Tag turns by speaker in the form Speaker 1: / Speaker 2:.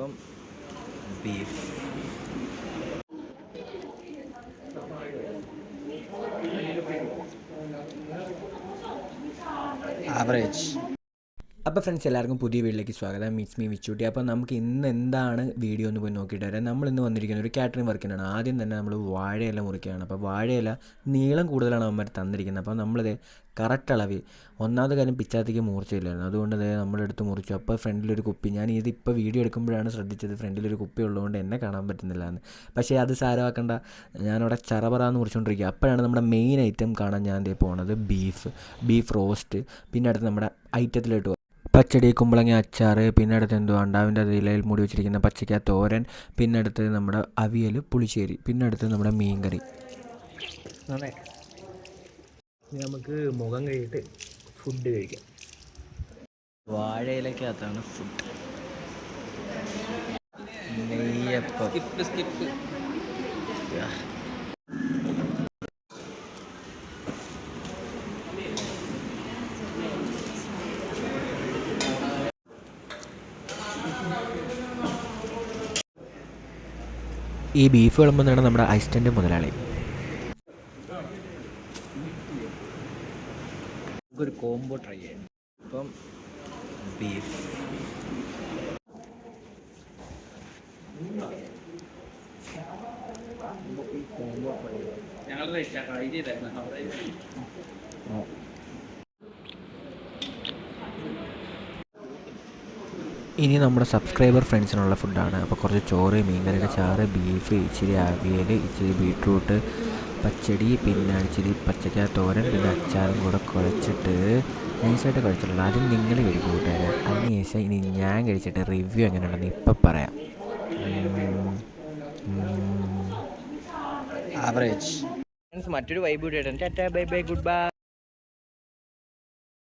Speaker 1: ഇപ്പം beef. Average. അപ്പോൾ friends എല്ലാവർക്കും പുതിയ വീട്ടിലേക്ക് സ്വാഗതം. Meets me Vichootty. അപ്പോൾ നമുക്ക് ഇന്ന് എന്താണ് വീഡിയോ എന്ന് പോയി നോക്കിയിട്ട് വരാം. നമ്മൾ ഇന്ന് വന്നിരിക്കുന്ന ഒരു കാറ്ററിംഗ് വർക്കിനാണ് ആദ്യം തന്നെ നമ്മൾ വാഴയില മുറിക്കുകയാണ്. അപ്പോൾ വാഴയില നീളം കൂടുതലാണ് അവന്മാർ തന്നിരിക്കുന്നത്. അപ്പോൾ നമ്മളിത് കറക്റ്റ് അളവ് ഒന്നാമത് കാര്യം പിച്ചാത്തേക്ക് മൂർച്ചയില്ലായിരുന്നു. അതുകൊണ്ട് ഇത് നമ്മളെടുത്ത് മുറിച്ചു. അപ്പോൾ ഫ്രണ്ടിലൊരു കുപ്പി. ഞാൻ ഇത് ഇതിപ്പോൾ വീഡിയോ എടുക്കുമ്പോഴാണ് ശ്രദ്ധിച്ചത്. ഫ്രണ്ടിലൊരു കുപ്പി ഉള്ളതുകൊണ്ട് എന്നെ കാണാൻ പറ്റുന്നില്ല എന്ന് പക്ഷേ അത് സാരമാക്കണ്ട. ഞാനവിടെ ചറപറാന്ന് മുറിച്ചുകൊണ്ടിരിക്കുക അപ്പോഴാണ് നമ്മുടെ മെയിൻ ഐറ്റം കാണാൻ ഞാൻ ഇതേ പോണത് ബീഫ് ബീഫ് റോസ്റ്റ് പിന്നെ അടുത്ത് നമ്മുടെ ഐറ്റത്തിലോട്ട് പച്ചടി കുമ്പളങ്ങ അച്ചാർ. പിന്നെ അടുത്ത് എന്തോ അണ്ടാവിന്റെ ഇലയിൽ മൂടി വെച്ചിരിക്കുന്ന പച്ചയ്ക്ക തോരൻ. പിന്നെ അടുത്ത് നമ്മുടെ അവിയൽ പുളിശ്ശേരി. പിന്നെ അടുത്ത് നമ്മുടെ മീൻകറി.
Speaker 2: അതെ നമുക്ക് മുഖം കഴിയിട്ട് ഫുഡ് കഴിക്കാം.
Speaker 1: വാഴയിലക്കകത്താണ് ഫുഡ് നെയ്യപ്പം.
Speaker 2: സ്കിപ്പ് സ്കിപ്പ്
Speaker 1: ഈ ബീഫ് വിളമ്പുന്നതാണ് നമ്മുടെ അസിസ്റ്റന്റ് മുതലാളി.
Speaker 2: നമുക്കൊരു കോംബോ ട്രൈ ചെയ്യാം.
Speaker 1: ഇപ്പം ബീഫ്
Speaker 2: ഞങ്ങൾ ട്രൈ ചെയ്തായിരുന്നു.
Speaker 1: ഇനി നമ്മുടെ സബ്സ്ക്രൈബർ ഫ്രണ്ട്സിനുള്ള ഫുഡാണ് അപ്പോൾ കുറച്ച് ചോറ് മീൻകറിയുടെ ചാറ് ബീഫ് ഇച്ചിരി അവിയൽ ഇച്ചിരി ബീട്രൂട്ട് പച്ചടി പിന്നെ ഇച്ചിരി പച്ചക്ക തോരൻ പിന്നെ അച്ചാറും കൂടെ കുഴച്ചിട്ട് നൈസായിട്ട് കഴിച്ചിട്ടുണ്ട്. ആദ്യം നിങ്ങൾ കഴിക്കും കൂട്ടുകാരെ. അതിനുശേഷം ഇനി ഞാൻ കഴിച്ചിട്ട് റിവ്യൂ എങ്ങനെ ഉണ്ടെന്ന് ഇപ്പം പറയാം. ആവറേജ്
Speaker 2: മറ്റൊരു വൈബ് കൂടി ബൈ ബൈ ഗുഡ് ബൈ